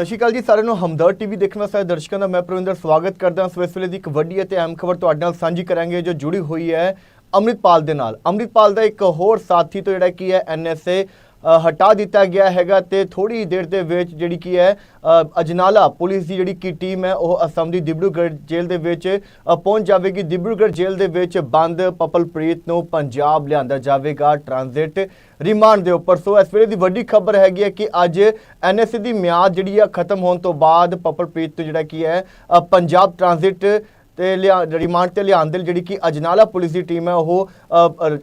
ਸਤਿ ਸ਼੍ਰੀ ਅਕਾਲ ਜੀ, ਸਾਰਿਆਂ ਨੂੰ ਹਮਦਰਦ ਟੀਵੀ ਦੇਖਣ ਵਾਲੇ ਸਾਰੇ ਦਰਸ਼ਕਾਂ ਦਾ ਮੈਂ ਪ੍ਰਵਿੰਦਰ ਸਵਾਗਤ ਕਰਦਾ ਹਾਂ। ਸੋ ਇਸ ਵੇਲੇ ਦੀ ਇੱਕ ਵੱਡੀ ਅਤੇ ਅਹਿਮ ਖਬਰ ਤੁਹਾਡੇ ਨਾਲ ਸਾਂਝੀ ਕਰਾਂਗੇ, ਜੋ ਜੁੜੀ ਹੋਈ ਹੈ ਅੰਮ੍ਰਿਤਪਾਲ ਦੇ ਨਾਲ। ਅੰਮ੍ਰਿਤਪਾਲ ਦਾ ਇੱਕ ਹੋਰ ਸਾਥੀ ਤੋਂ ਜਿਹੜਾ ਕੀ ਹੈ ਐਨਐਸਏ ਹਟਾ ਦਿੱਤਾ ਗਿਆ ਹੈਗਾ ਤੇ ਥੋੜੀ ਦੇਰ ਦੇ ਵਿੱਚ ਜਿਹੜੀ ਕੀ ਹੈ ਅਜਨਾਲਾ ਪੁਲਿਸ ਦੀ ਜਿਹੜੀ ਕੀ ਟੀਮ ਹੈ, ਉਹ ਅਸਮ ਦੀ ਦਿਬਰੂਗੜ੍ਹ ਜੇਲ੍ਹ ਦੇ ਵਿੱਚ ਪਹੁੰਚ ਜਾਵੇਗੀ। ਦਿਬਰੂਗੜ੍ਹ ਜੇਲ੍ਹ ਦੇ ਵਿੱਚ ਬੰਦ ਪਪਲਪ੍ਰੀਤ ਨੂੰ ਪੰਜਾਬ ਲਿਆਂਦਾ ਜਾਵੇਗਾ ਟ੍ਰਾਂਜ਼ਿਟ ਰਿਮਾਂਡ ਦੇ ਉੱਪਰ। ਸੋ ਇਸ ਵੇਲੇ ਦੀ ਵੱਡੀ ਖਬਰ ਹੈਗੀ ਹੈ ਕਿ ਅੱਜ ਐਨਐਸਏ ਦੀ ਮਿਆਦ ਜਿਹੜੀ ਆ, ਖਤਮ ਹੋਣ ਤੋਂ ਬਾਅਦ ਪਪਲਪ੍ਰੀਤ ਤੋਂ ਜਿਹੜਾ ਕੀ ਹੈ ਪੰਜਾਬ ਟ੍ਰਾਂਜ਼ਿਟ ਤੇ ਲਿਆ ਰਿਮਾਂਡ ਤੇ ਲਿਆਉਣ ਦੇ ਜਿਹੜੀ ਕਿ ਅਜਨਾਲਾ ਪੁਲਿਸ ਦੀ ਟੀਮ ਹੈ, ਉਹ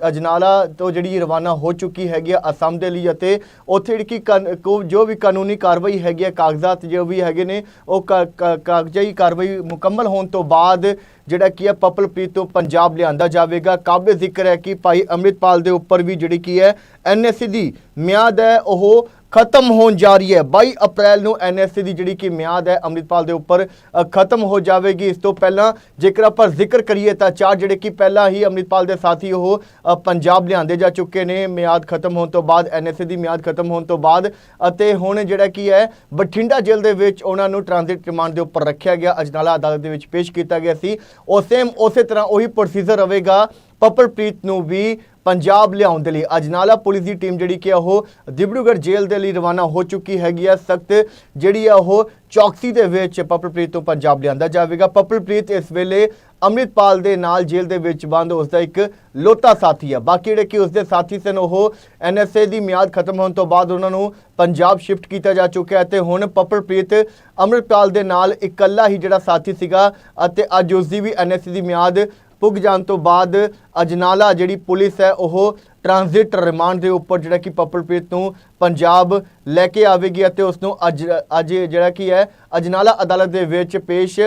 ਅਜਨਾਲਾ ਤੋਂ ਜਿਹੜੀ ਰਵਾਨਾ ਹੋ ਚੁੱਕੀ ਹੈਗੀ ਆ ਅਸਮ ਦੇ ਲਈ ਅਤੇ ਉੱਥੇ ਜਿਹੜੀ ਕਿ ਕਾਨ- ਜੋ ਵੀ ਕਾਨੂੰਨੀ ਕਾਰਵਾਈ ਹੈਗੀ ਹੈ ਕਾਗਜ਼ਾਤ ਜੋ ਵੀ ਹੈਗੇ ਨੇ, ਉਹ ਕਾ- ਕਾ- ਕਾਗਜ਼ਾਈ ਕਾਰਵਾਈ ਮੁਕੰਮਲ ਹੋਣ ਤੋਂ ਬਾਅਦ ਜਿਹੜਾ ਕੀ ਹੈ ਪਪਲਪ੍ਰੀਤ ਤੋਂ ਪੰਜਾਬ ਲਿਆਂਦਾ ਜਾਵੇਗਾ। ਕਾਬਲੇ ਜ਼ਿਕਰ ਹੈ ਕਿ ਭਾਈ ਅੰਮ੍ਰਿਤਪਾਲ ਦੇ ਉੱਪਰ ਵੀ ਜਿਹੜੀ ਕੀ ਹੈ ਐਨਐਸਸੀ ਦੀ ਮਿਆਦ ਹੈ, ਉਹ ਖਤਮ ਹੋਣ ਜਾ ਰਹੀ ਹੈ। 22 ਅਪ੍ਰੈਲ ਨੂੰ ਐਨਐਸਸੀ ਦੀ ਜਿਹੜੀ ਕਿ ਮਿਆਦ ਹੈ ਅੰਮ੍ਰਿਤਪਾਲ ਦੇ ਉੱਪਰ ਖਤਮ ਹੋ ਜਾਵੇਗੀ। ਇਸ ਤੋਂ ਪਹਿਲਾਂ ਜੇਕਰ ਆਪਾਂ ਜ਼ਿਕਰ ਕਰੀਏ ਤਾਂ ਚਾਰ ਜਿਹੜੇ ਕਿ ਪਹਿਲਾਂ ਹੀ ਅੰਮ੍ਰਿਤਪਾਲ ਦੇ ਸਾਥੀ ਉਹ ਪੰਜਾਬ ਲਿਆਂਦੇ ਜਾ ਚੁੱਕੇ ਨੇ। ਮਿਆਦ ਖਤਮ ਹੋਣ ਤੋਂ ਬਾਅਦ ਐਨਐਸਏ ਦੀ ਮਿਆਦ ਖਤਮ ਹੋਣ ਤੋਂ ਬਾਅਦ ਅਤੇ ਹੁਣ ਜਿਹੜਾ ਕੀ ਹੈ, ਬਠਿੰਡਾ ਜੇਲ੍ਹ ਦੇ ਵਿੱਚ ਉਹਨਾਂ ਨੂੰ ਟ੍ਰਾਂਜ਼ਿਟ ਰਿਮਾਂਡ ਦੇ ਉੱਪਰ ਰੱਖਿਆ ਗਿਆ। ਅਜਨਾਲਾ ਅਦਾਲਤ ਦੇ ਵਿੱਚ ਪੇਸ਼ ਕੀਤਾ ਗਿਆ ਸੀ। ਉਹ ਸੇਮ ਉਸੇ ਤਰ੍ਹਾਂ ਉਹੀ ਪ੍ਰੋਸੀਜਰ ਰਹੇਗਾ। ਪਪਲਪ੍ਰੀਤ ਨੂੰ ਵੀ ਪੰਜਾਬ ਲਿਆਉਣ ਦੇ ਲਈ। ਅਜਨਾਲਾ ਪੁਲਿਸ ਦੀ ਟੀਮ ਜਿਹੜੀ ਕਿ ਉਹ ਦਿਬੜੂਗੜ੍ਹ ਜੇਲ੍ਹ ਦੇ ਲਈ ਰਵਾਨਾ ਹੋ ਚੁੱਕੀ ਹੈਗੀ ਆ। ਸਖਤ ਜਿਹੜੀ ਆ ਉਹ ਚੌਕਸੀ ਦੇ ਵਿੱਚ ਪਪਲਪ੍ਰੀਤ ਤੋਂ ਪੰਜਾਬ ਲਿਆਂਦਾ ਜਾਵੇਗਾ। ਪਪਲਪ੍ਰੀਤ ਇਸ ਵੇਲੇ ਅੰਮ੍ਰਿਤਪਾਲ ਦੇ ਨਾਲ ਜੇਲ੍ਹ ਦੇ ਵਿੱਚ ਬੰਦ ਉਸ ਦਾ ਇੱਕ ਲੋਤਾ ਸਾਥੀ ਆ। ਬਾਕੀ ਜਿਹੜੇ ਕਿ ਉਸ ਦੇ ਸਾਥੀ ਸਨ, ਉਹ ਐਨਐਸਏ ਦੀ ਮਿਆਦ ਖਤਮ ਹੋਣ ਤੋਂ ਬਾਅਦ ਉਹਨਾਂ ਨੂੰ ਪੰਜਾਬ ਸ਼ਿਫਟ ਕੀਤਾ ਜਾ ਚੁੱਕਿਆ ਹੈ ਤੇ ਹੁਣ ਪਪਲਪ੍ਰੀਤ ਅੰਮ੍ਰਿਤਪਾਲ ਦੇ ਨਾਲ ਇਕੱਲਾ ਹੀ ਜਿਹੜਾ ਸਾਥੀ ਸੀਗਾ ਅਤੇ ਅੱਜ ਉਸ ਦੀ ਵੀ ਐਨਐਸਏ ਦੀ ਮਿਆਦ ਪੁੱਗ ਜਾਣ ਤੋਂ ਬਾਅਦ ਅਜਨਾਲਾ ਜਿਹੜੀ ਪੁਲਿਸ ਹੈ, ਉਹ ਟ੍ਰਾਂਜ਼ਿਟ ਰਿਮਾਂਡ ਦੇ ਉੱਪਰ ਜਿਹੜਾ ਕਿ ਪਪਲਪ੍ਰੀਤ ਨੂੰ ਪੰਜਾਬ ਲੈ ਕੇ ਆਵੇਗੀ ਅਤੇ ਉਸ ਨੂੰ ਅੱਜ ਅੱਜ ਜਿਹੜਾ ਕੀ ਹੈ, ਅਜਨਾਲਾ ਅਦਾਲਤ ਦੇ ਵਿੱਚ ਪੇਸ਼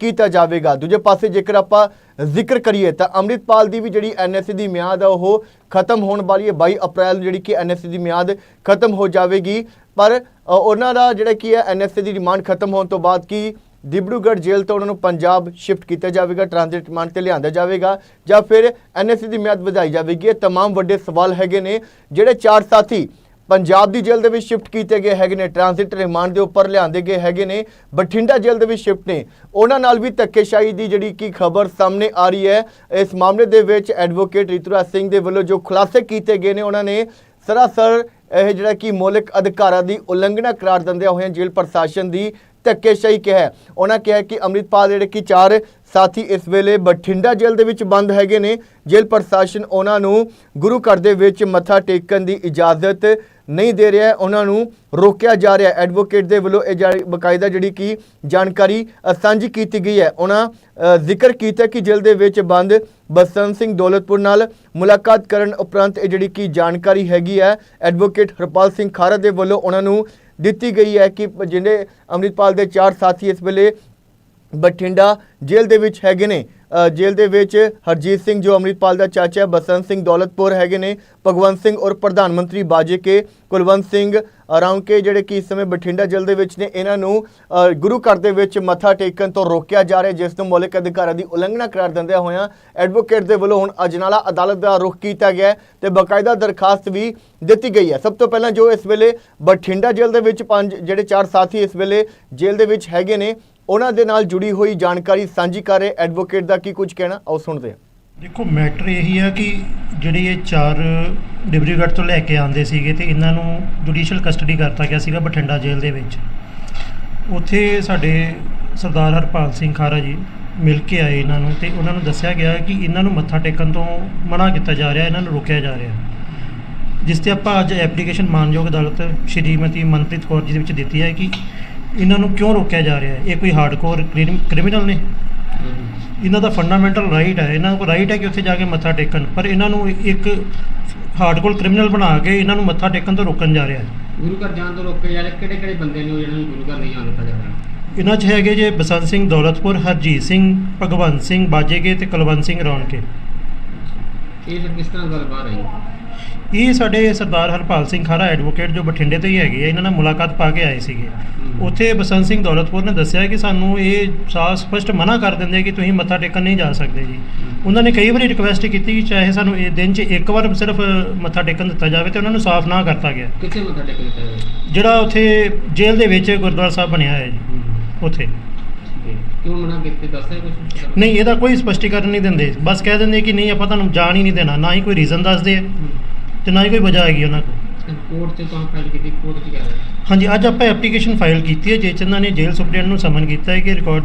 ਕੀਤਾ ਜਾਵੇਗਾ। ਦੂਜੇ ਪਾਸੇ ਜੇਕਰ ਆਪਾਂ ਜ਼ਿਕਰ ਕਰੀਏ ਤਾਂ ਅੰਮ੍ਰਿਤਪਾਲ ਦੀ ਵੀ ਜਿਹੜੀ ਐਨਐਸਸੀ ਦੀ ਮਿਆਦ ਹੈ ਉਹ ਖਤਮ ਹੋਣ ਵਾਲੀ ਹੈ। 22 ਅਪ੍ਰੈਲ ਨੂੰ ਜਿਹੜੀ ਕਿ ਐਨਐਸਸੀ ਦੀ ਮਿਆਦ ਖਤਮ ਹੋ ਜਾਵੇਗੀ। ਪਰ ਉਹਨਾਂ ਦਾ ਜਿਹੜਾ ਕੀ ਹੈ ਐਨਐਸਸੀ ਦੀ ਰਿਮਾਂਡ ਖਤਮ ਹੋਣ ਤੋਂ ਬਾਅਦ ਕੀ ਦਿਬੜੂਗੜ੍ਹ ਜੇਲ੍ਹ ਤੋਂ ਉਹਨਾਂ ਨੂੰ ਪੰਜਾਬ ਸ਼ਿਫਟ ਕੀਤਾ ਜਾਵੇਗਾ ਟ੍ਰਾਂਜ਼ਿਟ ਰਿਮਾਂਡ ਤੇ ਲਿਆਂਦਾ ਜਾਵੇਗਾ ਜਾਂ ਫਿਰ ਐਨਐਸਸੀ ਦੀ ਮਿਆਦ ਵਧਾਈ ਜਾਵੇਗੀ ਇਹ तमाम ਵੱਡੇ ਸਵਾਲ ਹੈਗੇ ਨੇ ਜਿਹੜੇ ਚਾਰ ਸਾਥੀ ਪੰਜਾਬ ਦੀ ਜੇਲ੍ਹ ਦੇ ਵਿੱਚ ਸ਼ਿਫਟ ਕੀਤੇ ਗਏ ਹੈਗੇ ਨੇ ਟ੍ਰਾਂਜ਼ਿਟ ਰਿਮਾਂਡ ਦੇ ਉੱਪਰ ਲਿਆਂਦੇ ਗਏ ਹੈਗੇ ਨੇ ਬਠਿੰਡਾ ਜੇਲ੍ਹ ਦੇ ਵਿੱਚ ਸ਼ਿਫਟ ਨੇ ਉਹਨਾਂ ਨਾਲ ਵੀ ਧੱਕੇਸ਼ਾਹੀ ਦੀ ਜਿਹੜੀ ਕੀ ਖਬਰ ਸਾਹਮਣੇ ਆ ਰਹੀ ਹੈ ਇਸ ਮਾਮਲੇ ਦੇ ਵਿੱਚ ਐਡਵੋਕੇਟ ਰਿਤੂਰਾਜ ਸਿੰਘ ਦੇ ਵੱਲੋਂ ਜੋ ਖੁਲਾਸੇ ਕੀਤੇ ਗਏ ਨੇ ਉਹਨਾਂ ਨੇ ਸਰਾਸਰ ਇਹ ਜਿਹੜਾ ਕਿ ਮੌਲਿਕ ਅਧਿਕਾਰਾਂ ਦੀ ਉਲੰਘਣਾ ਕਰਾਰ ਦਿੰਦਿਆਂ ਹੋਇਆਂ ਜੇਲ੍ਹ ਪ੍ਰਸ਼ਾਸਨ ਦੀ ਧੱਕੇਸ਼ਾਹੀ ਕਿਹਾ ਹੈ। ਉਹਨਾਂ ਕਿਹਾ ਕਿ ਅੰਮ੍ਰਿਤਪਾਲ ਜਿਹੜੇ ਕਿ ਚਾਰ ਸਾਥੀ ਇਸ ਵੇਲੇ ਬਠਿੰਡਾ ਜੇਲ੍ਹ ਦੇ ਵਿੱਚ ਬੰਦ ਹੈਗੇ ਨੇ। ਜੇਲ੍ਹ ਪ੍ਰਸ਼ਾਸਨ ਉਹਨਾਂ ਨੂੰ ਗੁਰੂ ਘਰ ਦੇ ਵਿੱਚ ਮੱਥਾ ਟੇਕਣ ਦੀ ਇਜਾਜ਼ਤ ਨਹੀਂ ਦੇ ਰਿਹਾ ਉਹਨਾਂ ਨੂੰ ਰੋਕਿਆ ਜਾ ਰਿਹਾ ਐਡਵੋਕੇਟ ਦੇ ਵੱਲੋਂ ਇਹ ਜਾਰੀ- ਬਕਾਇਦਾ ਜਿਹੜੀ ਕਿ ਜਾਣਕਾਰੀ ਸਾਂਝੀ ਕੀਤੀ ਗਈ ਹੈ। ਉਹਨਾਂ ਜ਼ਿਕਰ ਕੀਤਾ ਕਿ ਜੇਲ੍ਹ ਦੇ ਵਿੱਚ ਬੰਦ ਬਸੰਤ ਸਿੰਘ ਦੌਲਤਪੁਰ ਨਾਲ ਮੁਲਾਕਾਤ ਕਰਨ ਉਪਰੰਤ ਇਹ ਜਿਹੜੀ ਕਿ ਜਾਣਕਾਰੀ ਹੈਗੀ ਹੈ। ਐਡਵੋਕੇਟ ਹਰਪਾਲ ਸਿੰਘ ਖਾਰਾ ਦੇ ਵੱਲੋਂ ਉਹਨਾਂ ਨੂੰ ਦਿੱਤੀ ਗਈ ਹੈ ਕਿ ਜਿਹੜੇ ਅੰਮ੍ਰਿਤਪਾਲ ਦੇ ਚਾਰ ਸਾਥੀ ਇਸ ਵੇਲੇ ਬਠਿੰਡਾ ਜੇਲ੍ਹ ਦੇ ਵਿੱਚ ਹੈਗੇ ਨੇ। ਜੇਲ੍ਹ ਦੇ ਵਿੱਚ ਹਰਜੀਤ ਸਿੰਘ ਜੋ ਅੰਮ੍ਰਿਤਪਾਲ ਦਾ ਚਾਚਾ ਹੈ, ਬਸੰਤ ਸਿੰਘ ਦੌਲਤਪੁਰ ਹੈਗੇ ਨੇ। ਭਗਵੰਤ ਸਿੰਘ ਔਰ ਪ੍ਰਧਾਨ ਮੰਤਰੀ ਬਾਜੇ ਕੇ, ਕੁਲਵੰਤ ਸਿੰਘ ਅਰਾਉਂਕੇ ਜਿਹੜੇ ਕਿ ਇਸ ਸਮੇਂ ਬਠਿੰਡਾ ਜੇਲ੍ਹ ਦੇ ਵਿੱਚ ਨੇ, ਇਹਨਾਂ ਨੂੰ ਗੁਰੂ ਘਰ ਦੇ ਵਿੱਚ ਮੱਥਾ ਟੇਕਣ ਤੋਂ ਰੋਕਿਆ ਜਾ ਰਿਹਾ, ਜਿਸ ਨੂੰ ਮੌਲਿਕ ਅਧਿਕਾਰਾਂ ਦੀ ਉਲੰਘਣਾ ਕਰਾਰ ਦਿੰਦਿਆਂ ਹੋਇਆਂ ਐਡਵੋਕੇਟ ਦੇ ਵੱਲੋਂ ਹੁਣ ਅਜਨਾਲਾ ਅਦਾਲਤ ਦਾ ਰੁਖ ਕੀਤਾ ਗਿਆ ਹੈ ਤੇ ਬਕਾਇਦਾ ਦਰਖਾਸਤ ਵੀ ਦਿੱਤੀ ਗਈ ਹੈ। ਸਭ ਤੋਂ ਪਹਿਲਾਂ ਜੋ ਇਸ ਵੇਲੇ ਬਠਿੰਡਾ ਜੇਲ੍ਹ ਦੇ ਵਿੱਚ ਪੰਜ, ਜਿਹੜੇ ਚਾਰ ਸਾਥੀ ਇਸ ਵੇਲੇ ਜੇਲ੍ਹ ਦੇ ਵਿੱਚ ਹੈਗੇ ਨੇ, ਉਹਨਾਂ ਦੇ ਨਾਲ ਜੁੜੀ ਹੋਈ ਜਾਣਕਾਰੀ ਸਾਂਝੀ ਕਰ ਰਹੇ ਐਡਵੋਕੇਟ ਦਾ ਕੀ ਕੁਝ ਕਹਿਣਾ, ਆਓ ਸੁਣਦੇ ਹਾਂ। ਦੇਖੋ, ਮੈਟਰ ਇਹੀ ਆ ਕਿ ਜਿਹੜੇ ਇਹ ਚਾਰ ਡਿਬਰੀਗੜ੍ਹ ਤੋਂ ਲੈ ਕੇ ਆਂਦੇ ਸੀਗੇ ਤੇ ਇਹਨਾਂ ਨੂੰ ਜੁਡੀਸ਼ੀਅਲ ਕਸਟਡੀ ਕਰਤਾ ਗਿਆ ਸੀਗਾ ਬਠਿੰਡਾ ਜੇਲ੍ਹ ਦੇ ਵਿੱਚ। ਉੱਥੇ ਸਾਡੇ ਸਰਦਾਰ ਹਰਪਾਲ ਸਿੰਘ ਖਾਰਾ ਜੀ ਮਿਲ ਕੇ ਆਏ ਇਹਨਾਂ ਨੂੰ ਤੇ ਉਹਨਾਂ ਨੂੰ ਦੱਸਿਆ ਗਿਆ ਕਿ ਇਹਨਾਂ ਨੂੰ ਮੱਥਾ ਟੇਕਣ ਤੋਂ ਮਨਾ ਕੀਤਾ ਜਾ ਰਿਹਾ ਇਹਨਾਂ ਨੂੰ ਰੋਕਿਆ ਜਾ ਰਿਹਾ। ਜਿਸ ਤੇ ਆਪਾਂ ਅੱਜ ਐਪਲੀਕੇਸ਼ਨ ਮਾਨਯੋਗ ਅਦਾਲਤ ਸ਼੍ਰੀਮਤੀ ਮਨਪ੍ਰੀਤ ਕੌਰ ਜੀ ਦੇ ਵਿੱਚ ਦਿੱਤੀ ਹੈ ਕਿ ਇਹਨਾਂ ਨੂੰ ਕਿਉਂ ਰੋਕਿਆ ਜਾ ਰਿਹਾ ਹੈ? ਇਹ ਕੋਈ ਹਾਰਡਕੋਰ ਕ੍ਰਿਮੀਨਲ ਨੇ? ਇਹਨਾਂ ਦਾ ਫੰਡਾਮੈਂਟਲ ਰਾਈਟ ਹੈ। ਇਹਨਾਂ ਕੋਲ ਰਾਈਟ ਹੈ ਕਿ ਉੱਥੇ ਜਾ ਕੇ ਮੱਥਾ ਟੇਕਣ ਪਰ ਇਹਨਾਂ ਨੂੰ ਇੱਕ ਹਾਰਡਕੋਰ ਕ੍ਰਿਮੀਨਲ ਬਣਾ ਕੇ ਇਹਨਾਂ ਨੂੰ ਮੱਥਾ ਟੇਕਣ ਤੋਂ ਰੋਕਣ ਜਾ ਰਿਹਾ ਹੈ। ਗੁਰੂ ਘਰ ਜਾਣ ਤੋਂ ਰੋਕੇ ਜਾ ਰਹੇ ਕਿਹੜੇ ਕਿਹੜੇ ਬੰਦੇ ਨੇ ਉਹ ਜਿਹਨਾਂ ਨੂੰ ਗੁਰੂ ਘਰ ਨਹੀਂ ਆਉਣ ਦਿੱਤਾ ਜਾ ਰਿਹਾ? ਇਹਨਾਂ 'ਚ ਹੈਗੇ ਜੇ ਬਸੰਤ ਸਿੰਘ ਦੌਲਤਪੁਰ ਹਰਜੀਤ ਸਿੰਘ ਭਗਵੰਤ ਸਿੰਘ ਬਾਜੇਗੇ ਤੇ ਕੁਲਵੰਤ ਸਿੰਘ ਰੌਣਕੇ। ਇਹ ਫਿਰ ਕਿਸ ਤਰ੍ਹਾਂ ਗੱਲ ਬਾਹਰ ਆਈ ਇਹ ਸਾਡੇ ਸਰਦਾਰ ਹਰਪਾਲ ਸਿੰਘ ਖਾਰਾ ਐਡਵੋਕੇਟ ਜੋ ਬਠਿੰਡੇ ਤੋਂ ਹੀ ਹੈਗੇ ਆ ਇਹਨਾਂ ਨਾਲ ਮੁਲਾਕਾਤ ਪਾ ਕੇ ਆਏ ਸੀਗੇ। ਉੱਥੇ ਬਸੰਤ ਸਿੰਘ ਦੌਲਤਪੁਰ ਨੇ ਦੱਸਿਆ ਕਿ ਸਾਨੂੰ ਇਹ ਸਾਫ਼ ਸਪਸ਼ਟ ਮਨਾ ਕਰ ਦਿੰਦੇ ਕਿ ਤੁਸੀਂ ਮੱਥਾ ਟੇਕਣ ਨਹੀਂ ਜਾ ਸਕਦੇ ਜੀ। ਉਹਨਾਂ ਨੇ ਕਈ ਵਾਰੀ ਰਿਕੁਐਸਟ ਕੀਤੀ ਕਿ ਚਾਹੇ ਸਾਨੂੰ ਇਹ ਦਿਨ 'ਚ ਇੱਕ ਵਾਰ ਸਿਰਫ ਮੱਥਾ ਟੇਕਣ ਦਿੱਤਾ ਜਾਵੇ ਤੇ ਉਹਨਾਂ ਨੂੰ ਸਾਫ਼ ਨਾ ਕਰਤਾ ਗਿਆ। ਕਿੱਥੇ ਮੱਥਾ ਟੇਕ ਦਿੱਤਾ ਜਿਹੜਾ ਉੱਥੇ ਜੇਲ੍ਹ ਦੇ ਵਿੱਚ ਗੁਰਦੁਆਰਾ ਸਾਹਿਬ ਬਣਿਆ ਹੈ ਜੀ ਉੱਥੇ। ਕਿਉਂ ਮਨਾ ਕੀਤੇ? ਦੱਸਿਆ ਕੁਝ ਨਹੀਂ ਇਹਦਾ ਕੋਈ ਸਪਸ਼ਟੀਕਰਨ ਨਹੀਂ ਦਿੰਦੇ। ਬਸ ਕਹਿ ਦਿੰਦੇ ਕਿ ਨਹੀਂ ਆਪਾਂ ਤੁਹਾਨੂੰ ਜਾਣ ਹੀ ਨਹੀਂ ਦੇਣਾ ਨਾ ਹੀ ਕੋਈ ਰੀਜ਼ਨ ਦੱਸਦੇ ਆ। ਤੇ ਨਾ ਹੀ ਕੋਈ ਵਜ੍ਹਾ ਹੈਗੀ ਉਹਨਾਂ ਕੋਲ। ਕੋਰਟ 'ਚ ਤਾਂ ਫਾਈਲ ਕੀਤੀ ਕੋਰਟ ਕਿਹਾ ਹੈ ਹਾਂਜੀ ਅੱਜ ਆਪਾਂ ਐਪਲੀਕੇਸ਼ਨ ਫਾਈਲ ਕੀਤੀ ਹੈ ਜਿਸ 'ਚ ਇਹਨਾਂ ਨੇ ਜੇਲ੍ਹ ਸੁਪਰਡੈਂਟ ਨੂੰ ਸਮਨ ਕੀਤਾ ਹੈ ਕਿ ਰਿਕਾਰਡ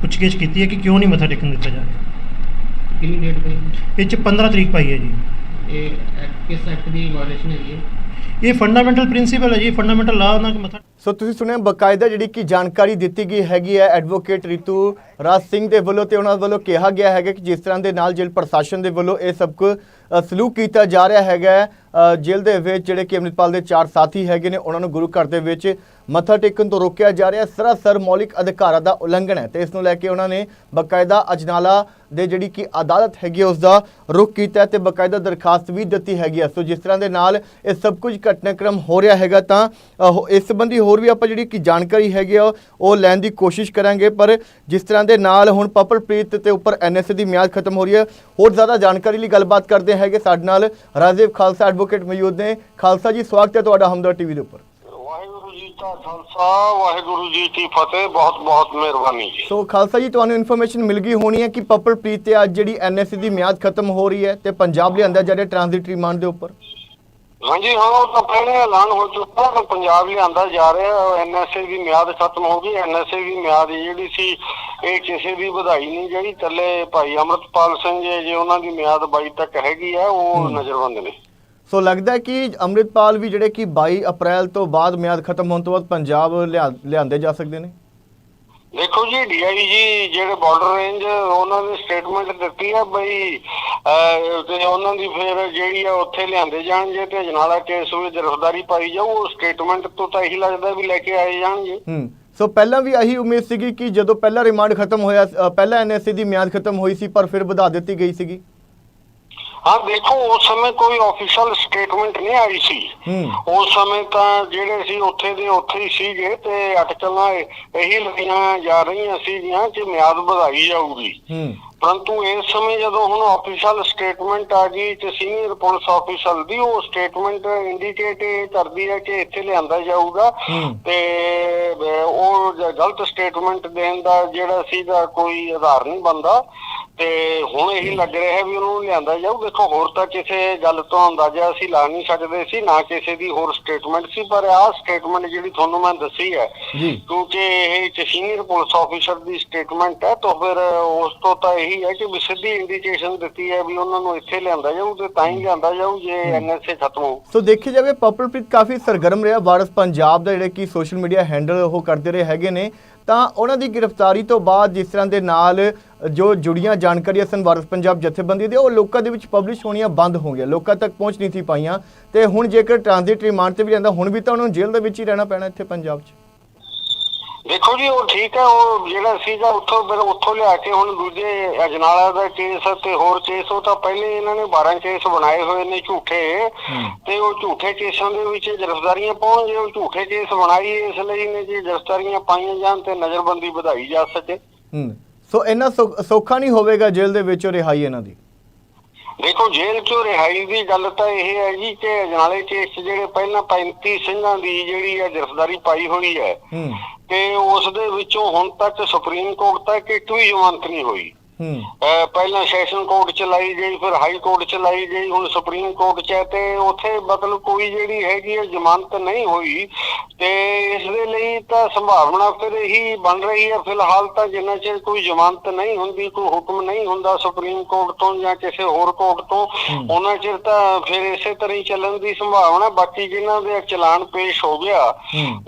ਪੁੱਛਗਿੱਛ ਕੀਤੀ ਹੈ ਕਿ ਕਿਉਂ ਨਹੀਂ ਮੱਥਾ ਟੇਕਣ ਦਿੱਤਾ ਜਾ ਰਿਹਾ। ਕਿੰਨੀ ਡੇਟ ਪਈ ਇਹ 'ਚ 15 ਤਰੀਕ ਪਾਈ ਹੈ ਜੀ। ਇਹ ਐਕਟ ਕਿਸ ਐਕਟ ਦੀ ਵਾਇਲੇਸ਼ਨ ਹੈਗੀ ਹੈ? ਇਹ ਫੰਡਾਮੈਂਟਲ ਪ੍ਰਿੰਸੀਪਲ ਹੈ ਜੀ ਫੰਡਾਮੈਂਟਲ ਲਾਅ ਉਹਨਾਂ ਦਾ ਮੱਥਾ ਸੋ ਤੁਸੀਂ ਸੁਣਿਆ ਬਕਾਇਦਾ ਜਿਹੜੀ ਕਿ ਜਾਣਕਾਰੀ ਦਿੱਤੀ ਗਈ ਹੈਗੀ ਹੈ ਐਡਵੋਕੇਟ ਰਿਤੂ ਰਾਜ ਸਿੰਘ ਦੇ ਵੱਲੋਂ ਤੇ ਉਹਨਾਂ ਵੱਲੋਂ ਕਿਹਾ ਗਿਆ ਹੈਗਾ ਕਿ ਜਿਸ ਤਰ੍ਹਾਂ ਦੇ ਨਾਲ ਜੇਲ੍ਹ ਪ੍ਰਸ਼ਾਸਨ ਦੇ ਵੱਲੋਂ ਇਹ ਸਭ ਕੁ ਸਲੂਕ ਕੀਤਾ ਜਾ ਰਿਹਾ ਹੈਗਾ ਜੇਲ੍ਹ ਦੇ ਵਿੱਚ ਜਿਹੜੇ ਕਿ ਅੰਮ੍ਰਿਤਪਾਲ ਦੇ ਚਾਰ ਸਾਥੀ ਹੈਗੇ ਨੇ ਉਹਨਾਂ ਨੂੰ ਗੁਰੂ ਘਰ ਦੇ ਵਿੱਚ ਮੱਥਾ ਟੇਕਣ ਤੋਂ ਰੋਕਿਆ ਜਾ ਰਿਹਾ ਸਰਾਸਰ ਮੌਲਿਕ ਅਧਿਕਾਰਾਂ ਦਾ ਉਲੰਘਣ ਹੈ ਤੇ ਇਸ ਨੂੰ ਲੈ ਕੇ ਉਹਨਾਂ ਨੇ ਬਕਾਇਦਾ ਅਜਨਾਲਾ ਦੇ ਜਿਹੜੀ ਕਿ ਅਦਾਲਤ ਹੈਗੀ ਹੈ, ਉਸ ਦਾ ਰੁਖ ਕੀਤਾ ਹੈ ਤੇ ਬਕਾਇਦਾ ਦਰਖਾਸਤ ਵੀ ਦਿੱਤੀ ਹੈਗੀ ਹੈ। ਸੋ ਜਿਸ ਤਰ੍ਹਾਂ ਦੇ ਨਾਲ ਇਹ ਸਭ ਕੁਝ ਘਟਨਾਕ੍ਰਮ ਹੋ ਰਿਹਾ ਹੈਗਾ ਤਾਂ ਇਸ ਸੰਬੰਧੀ ਹੋਰ ਵੀ ਆਪਾਂ ਜਿਹੜੀ ਕਿ ਜਾਣਕਾਰੀ ਹੈਗੀ ਆ ਉਹ ਲੈਣ ਦੀ ਕੋਸ਼ਿਸ਼ ਕਰਾਂਗੇ ਪਰ ਜਿਸ ਤਰ੍ਹਾਂ ਦੇ ਨਾਲ ਹੁਣ ਪਪਲਪ੍ਰੀਤ ਤੇ ਉੱਪਰ ਐਨਐਸਏ ਦੀ ਮਿਆਦ ਖਤਮ ਹੋ ਰਹੀ ਹੈ ਹੋਰ ਜ਼ਿਆਦਾ ਜਾਣਕਾਰੀ ਲਈ ਗੱਲਬਾਤ ਕਰਦੇ ਹੈਗੇ ਸਾਡੇ ਨਾਲ ਰਾਜੇਵ ਖਾਲਸਾ ਐਡਵੋਕੇਟ ਮੌਜੂਦ ਨੇ। ਖਾਲਸਾ ਜੀ ਸਵਾਗਤ ਹੈ ਤੁਹਾਡਾ ਹਮਦਰ ਟੀਵੀ ਦੇ ਉੱਪਰ। ਵਾਹਿਗੁਰੂ ਜੀ ਕਾ ਖਾਲਸਾ ਵਾਹਿਗੁਰੂ ਜੀ ਕੀ ਫਤਿਹ ਬਹੁਤ ਬਹੁਤ ਮਿਹਰਬਾਨੀ ਜੀ। ਸੋ ਖਾਲਸਾ ਜੀ ਤੁਹਾਨੂੰ ਇਨਫੋਰਮੇਸ਼ਨ ਮਿਲ ਗਈ ਹੋਣੀ ਹੈ ਕਿ ਪਪਲਪ੍ਰੀਤ ਤੇ ਅੱਜ ਜਿਹੜੀ ਐਨਐਸਏ ਦੀ ਮਿਆਦ ਖਤਮ ਹੋ ਰਹੀ ਹੈ ਤੇ ਪੰਜਾਬ ਲਿਆਂਦਾ ਜਾ ਰਿਹਾ ਟ੍ਰਾਂਜ਼ਿਟ ਰਿਮਾਂਡ ਦੇ ਉੱਪਰ। ਹਾਂਜੀ ਹਾਂ ਉਹ ਤਾਂ ਪਹਿਲੇ ਐਲਾਨ ਹੋ ਚੁੱਕਾ ਕਿ ਪੰਜਾਬ ਲਿਆਂਦਾ ਜਾ ਰਿਹਾ ਐਨਐਸਏ ਦੀ ਮਿਆਦ ਖਤਮ ਹੋ ਗਈ। ਐਨਐਸਏ ਦੀ ਮਿਆਦ ਜਿਹੜੀ ਸੀ ਇਹ ਕਿਸੇ ਦੀ ਵਧਾਈ ਨਹੀਂ। ਜਿਹੜੀ ਥੱਲੇ ਭਾਈ ਅਮਰਤਪਾਲ ਸਿੰਘ ਜੀ ਜੇ ਉਹਨਾਂ ਦੀ ਮਿਆਦ 22 ਤੱਕ ਹੈਗੀ ਆ ਉਹ ਨਜ਼ਰਬੰਦ ਨੇ। ਸੋ ਲੱਗਦਾ ਹੈ ਕਿ ਅੰਮ੍ਰਿਤਪਾਲ ਵੀ ਜਿਹੜੇ ਕਿ 22 ਅਪ੍ਰੈਲ ਤੋਂ ਬਾਅਦ ਮਿਆਦ ਖਤਮ ਹੋਣ ਤੋਂ ਬਾਅਦ ਪੰਜਾਬ ਲਿਆ- ਲਿਆਂਦੇ ਜਾ ਸਕਦੇ ਨੇ। ਦੇਖੋ ਜੀ ਡੀਆਈਜੀ ਜਿਹੜੇ ਬਾਰਡਰ ਰੇਂਜ ਉਹਨਾਂ ਨੇ ਸਟੇਟਮੈਂਟ ਦਿੱਤੀ ਆ ਬਈ ਤੇ ਉਹਨਾਂ ਦੀ ਫਿਰ ਜਿਹੜੀ ਆ ਉੱਥੇ ਲਿਆਂਦੇ ਜਾਣਗੇ ਤੇ ਅਜਨਾਲਾ ਕੇਸ ਵਿੱਚ ਗ੍ਰਿਫਤਾਰੀ ਪਾਈ ਜਾਊ ਉਹ ਸਟੇਟਮੈਂਟ ਤੋਂ ਤਾਂ ਇਹੀ ਲੱਗਦਾ ਵੀ ਲੈ ਕੇ ਆਏ ਜਾਣਗੇ। ਹੂੰ ਸੋ ਪਹਿਲਾਂ ਵੀ ਇਹੀ ਉਮੀਦ ਸੀਗੀ ਕਿ ਜਦੋਂ ਪਹਿਲਾ ਰਿਮਾਂਡ ਖਤਮ ਹੋਇਆ ਅ, ਪਹਿਲਾਂ ਐਨਐਸਏ ਦੀ ਮਿਆਦ ਖਤਮ ਹੋਈ ਸੀ ਪਰ ਫਿਰ ਵਧਾ ਦਿੱਤੀ ਗਈ ਸੀਗੀ। ਹਾਂ ਦੇਖੋ ਉਸ ਸਮੇਂ ਕੋਈ ਆਫੀਸ਼ੀਅਲ ਸਟੇਟਮੈਂਟ ਨਹੀਂ ਆਈ ਸੀ। ਉਸ ਸਮੇਂ ਤਾਂ ਜਿਹੜੇ ਸੀ ਉੱਥੇ ਦੇ ਉੱਥੇ ਹੀ ਸੀਗੇ ਤੇ ਅਟਕਲਾਂ ਇਹ- ਲੱਗੀਆਂ ਜਾ ਰਹੀਆਂ ਸੀਗੀਆਂ ਕਿ ਮਿਆਦ ਵਧਾਈ ਜਾਊਗੀ। ਪਰੰਤੂ ਇਸ ਸਮੇਂ ਜਦੋਂ ਹੁਣ ਆਫੀਸ਼ੀਅਲ ਸਟੇਟਮੈਂਟ ਆ ਗਈ ਤੇ ਸੀਨੀਅਰ ਪੁਲਿਸ ਆਫੀਸਰ ਦੀ ਉਹ ਸਟੇਟਮੈਂਟ ਇੰਡੀਕੇਟ ਕਰਦੀ ਹੈ ਕਿ ਇੱਥੇ ਲਿਆਂਦਾ ਜਾਊਗਾ। ਤੇ ਉਹ ਗਲਤ ਸਟੇਟਮੈਂਟ ਦੇਣ ਦਾ ਜਿਹੜਾ ਸੀਗਾ ਕੋਈ ਆਧਾਰ ਨਹੀਂ ਬੰਦਾ ਤੇ ਹੁਣ ਇਹੀ ਲੱਗ ਰਿਹਾ ਹੈ ਵੀ ਉਹਨੂੰ ਲਿਆਂਦਾ ਜਾਊ। ਦੇਖੋ ਹੋਰ ਤਾਂ ਕਿਸੇ ਗੱਲ ਤੋਂ ਅੰਦਾਜ਼ਾ ਅਸੀਂ ਲਾ ਨਹੀਂ ਸਕਦੇ ਸੀ ਨਾ ਕਿਸੇ ਦੀ ਹੋਰ ਸਟੇਟਮੈਂਟ ਸੀ ਪਰ ਆਹ ਸਟੇਟਮੈਂਟ ਜਿਹੜੀ ਤੁਹਾਨੂੰ ਮੈਂ ਦੱਸੀ ਹੈ ਕਿਉਂਕਿ ਇਹ ਸੀਨੀਅਰ ਪੁਲਿਸ ਆਫੀਸਰ ਦੀ ਸਟੇਟਮੈਂਟ ਹੈ ਤਾਂ ਫਿਰ ਉਸ ਤੋਂ ਤਾਂ ਇਹੀ ਹੈ ਕਿ ਵੀ ਸਿੱਧੀ ਇੰਡੀਕੇਸ਼ਨ ਦਿੱਤੀ ਹੈ ਵੀ ਉਹਨਾਂ ਨੂੰ ਇੱਥੇ ਲਿਆਂਦਾ ਜਾਊ ਤੇ ਤਾਂ ਹੀ ਲਿਆਂਦਾ ਜਾਊ ਜੇ ਐਨਐਸਏ ਖਤਮ ਹੋ ਸੋ ਦੇਖਿਆ ਜਾਵੇ ਪਪਲਪ੍ਰੀਤ ਕਾਫੀ ਸਰਗਰਮ ਰਿਹਾ। ਵਾਰਸ ਪੰਜਾਬ ਦਾ ਜਿਹੜੇ ਕਿ ਸੋਸ਼ਲ ਮੀਡੀਆ ਹੈਂਡਲ ਉਹ ਕਰਦੇ ਰਹੇ ਹੈਗੇ ਨੇ। ਤਾਂ ਉਹਨਾਂ ਦੀ ਗ੍ਰਿਫਤਾਰੀ ਤੋਂ ਬਾਅਦ ਜਿਸ ਤਰ੍ਹਾਂ ਦੇ ਨਾਲ ਜੋ ਜੁੜੀਆਂ ਜਾਣਕਾਰੀਆਂ ਸਨ ਵਾਰਸ ਪੰਜਾਬ ਜਥੇਬੰਦੀ ਦੇ ਉਹ ਲੋਕਾਂ ਦੇ ਵਿੱਚ ਪਬਲਿਸ਼ ਹੋਣੀਆਂ ਬੰਦ ਹੋ ਗਈਆਂ, ਲੋਕਾਂ ਤੱਕ ਪਹੁੰਚ ਨਹੀਂ ਸੀ ਪਾਈਆਂ। ਤੇ ਹੁਣ ਜੇਕਰ ਟ੍ਰਾਂਜ਼ਿਟ ਰਿਮਾਂਡ ਤੇ ਵੀ ਰਹਿੰਦਾ, ਹੁਣ ਵੀ ਤਾਂ ਉਹਨਾਂ ਨੂੰ ਜੇਲ੍ਹ ਦੇ ਵਿੱਚ ਹੀ ਰਹਿਣਾ ਪੈਣਾ ਇੱਥੇ ਪੰਜਾਬ 'ਚ। ਦੇਖੋ ਜੀ ਉਹ ਠੀਕ ਹੈ ਉਹ ਜਿਹੜਾ ਸੀਗਾ ਉੱਥੋਂ ਫਿਰ ਉੱਥੋਂ ਲਿਆ ਕੇ ਹੁਣ ਦੂਜੇ ਅਜਨਾਲਾ ਦਾ ਕੇਸ ਤੇ ਹੋਰ ਕੇਸ ਉਹ ਤਾਂ ਪਹਿਲੇ ਇਹਨਾਂ ਨੇ 12 ਕੇਸ ਬਣਾਏ ਹੋਏ ਨੇ ਝੂਠੇ। ਤੇ ਉਹ ਝੂਠੇ ਕੇਸਾਂ ਦੇ ਵਿੱਚ ਗ੍ਰਿਫਤਾਰੀਆਂ ਪਾਉਣਗੇ ਉਹ ਝੂਠੇ ਕੇਸ ਬਣਾਈ ਇਸ ਲਈ ਨੇ ਜੀ ਗ੍ਰਿਫਤਾਰੀਆਂ ਪਾਈਆਂ ਜਾਣ ਤੇ ਨਜ਼ਰਬੰਦੀ ਵਧਾਈ ਜਾ ਸਕੇ। ਹੂੰ। ਸੋ ਸੌ- ਸੌਖਾ ਨਹੀਂ ਹੋਵੇਗਾ ਜੇਲ੍ਹ ਦੇ ਵਿੱਚੋਂ ਰਿਹਾਈ ਇਹਨਾਂ ਦੀ? ਦੇਖੋ ਜੇਲ੍ਹ ਚੋਂ ਰਿਹਾਈ ਦੀ ਗੱਲ ਤਾਂ ਇਹ ਹੈ ਜੀ ਕਿ ਅਜਨਾਲੇ ਕੇਸ 'ਚ ਜਿਹੜੇ ਪਹਿਲਾਂ 35 ਸਿੰਘਾਂ ਦੀ ਜਿਹੜੀ ਹੈ ਗ੍ਰਿਫਤਾਰੀ ਪਾਈ ਹੋਈ ਹੈ। ਤੇ ਉਸ ਦੇ ਵਿੱਚੋਂ ਹੁਣ ਤੱਕ ਸੁਪਰੀਮ ਕੋਰਟ ਤੱਕ ਇੱਕ ਵੀ ਜ਼ਮਾਨਤ ਨਹੀਂ ਹੋਈ। ਪਹਿਲਾਂ ਸੈਸ਼ਨ ਕੋਰਟ ਚ ਲਾਈ ਗਈ ਫਿਰ ਹਾਈ ਕੋਰਟ ਚ ਲਾਈ ਗਈ ਹੁਣ ਸੁਪਰੀਮ ਕੋਰਟ ਚ ਹੈ ਤੇ ਉੱਥੇ ਮਤਲਬ ਕੋਈ ਜਿਹੜੀ ਹੈਗੀ ਹੈ ਜ਼ਮਾਨਤ ਨਹੀਂ ਹੋਈ ਤੇ ਇਸ ਦੇ ਲਈ ਤਾਂ ਸੰਭਾਵਨਾ ਫਿਰ ਇਹੀ ਬਣ ਰਹੀ ਹੈ ਫਿਲਹਾਲ ਤਾਂ ਜਿੰਨਾ ਚਿਰ ਕੋਈ ਜ਼ਮਾਨਤ ਨਹੀਂ ਹੁੰਦੀ ਕੋਈ ਹੁਕਮ ਨਹੀਂ ਹੁੰਦਾ ਸੁਪਰੀਮ ਕੋਰਟ ਤੋਂ ਜਾਂ ਕਿਸੇ ਹੋਰ ਕੋਰਟ ਤੋਂ ਉਹਨਾਂ ਚਿਰ ਤਾਂ ਫਿਰ ਇਸੇ ਤਰ੍ਹਾਂ ਹੀ ਚੱਲਣ ਦੀ ਸੰਭਾਵਨਾ ਬਾਕੀ ਜਿਨ੍ਹਾਂ ਦੇ ਚਲਾਨ ਪੇਸ਼ ਹੋ ਗਿਆ।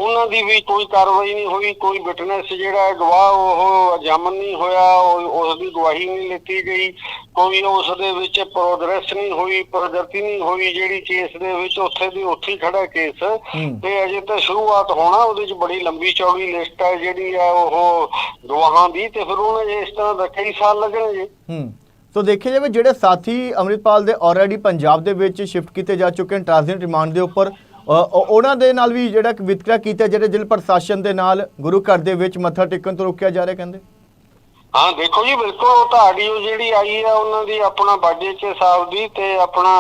ਉਹਨਾਂ ਦੀ ਵੀ ਕੋਈ ਕਾਰਵਾਈ ਨਹੀਂ ਹੋਈ ਕੋਈ ਵਿਟਨੈਸ ਜਿਹੜਾ ਗਵਾਹ ਉਹ ਜਾਮਨ ਨਹੀਂ ਹੋਇਆ ਉਹ- ਉਸ ਦੀ ਗਵਾਹੀ ਨਹੀਂ ਲਿੱਤੀ ਗਈ ਕੋਈ ਉਸ ਦੇ ਵਿੱਚ ਪ੍ਰੋਗਰੈਸ ਨਹੀਂ ਹੋਈ ਪ੍ਰਗਤੀ ਨਹੀਂ ਹੋਈ ਜਿਹੜੀ ਕੇਸ ਦੇ ਵਿੱਚ ਉੱਥੇ ਦੀ ਉੱਥੇ ਖੜਾ ਕੇਸ। ਤੇ ਅਜੇ ਤਾਂ ਸ਼ੁਰੂਆਤ ਹੋਣਾ ਉਹਦੇ ਚ ਬੜੀ ਲੰਬੀ ਚੌੜੀ ਲਿਸਟ ਹੈ ਜਿਹੜੀ ਹੈ ਉਹ ਗਵਾਹਾਂ ਦੀ ਤੇ ਫਿਰ ਉਹਨਾਂ ਇਸ ਤਰ੍ਹਾਂ ਦਾ ਕਈ ਸਾਲ ਲੱਗਣਗੇ ਹੂੰ। ਸੋ ਦੇਖਿਆ ਜਾਵੇ ਜਿਹੜੇ ਸਾਥੀ ਅੰਮ੍ਰਿਤਪਾਲ ਦੇ ਆਲਰੇਡੀ ਪੰਜਾਬ ਦੇ ਵਿੱਚ ਸ਼ਿਫਟ ਕੀਤੇ ਜਾ ਚੁੱਕੇ ਹਨ ਟ੍ਰਾਂਜ਼ਿਟ ਰਿਮਾਂਡ ਦੇ ਉੱਪਰ ਉਹਨਾਂ ਦੇ ਨਾਲ ਵੀ ਜਿਹੜਾ ਵਿਤਕਰਾ ਕੀਤਾ ਜਿਹੜਾ ਜ਼ਿਲ੍ਹਾ ਪ੍ਰਸ਼ਾਸਨ ਦੇ ਨਾਲ ਗੁਰੂ ਘਰ ਦੇ ਵਿੱਚ ਮੱਥਾ ਟੇਕਣ ਤੋਂ ਰੋਕਿਆ ਜਾ ਰਿਹਾ ਕਹਿੰਦੇ? ਹਾਂ ਦੇਖੋ ਜੀ ਬਿਲਕੁਲ ਉਹ ਤਾਂ ਆਡੀਓ ਜਿਹੜੀ ਆਈ ਆ ਉਹਨਾਂ ਦੀ ਆਪਣਾ ਬਾਜੇ ਚ ਸਾਹਿਬ ਦੀ ਤੇ ਆਪਣਾ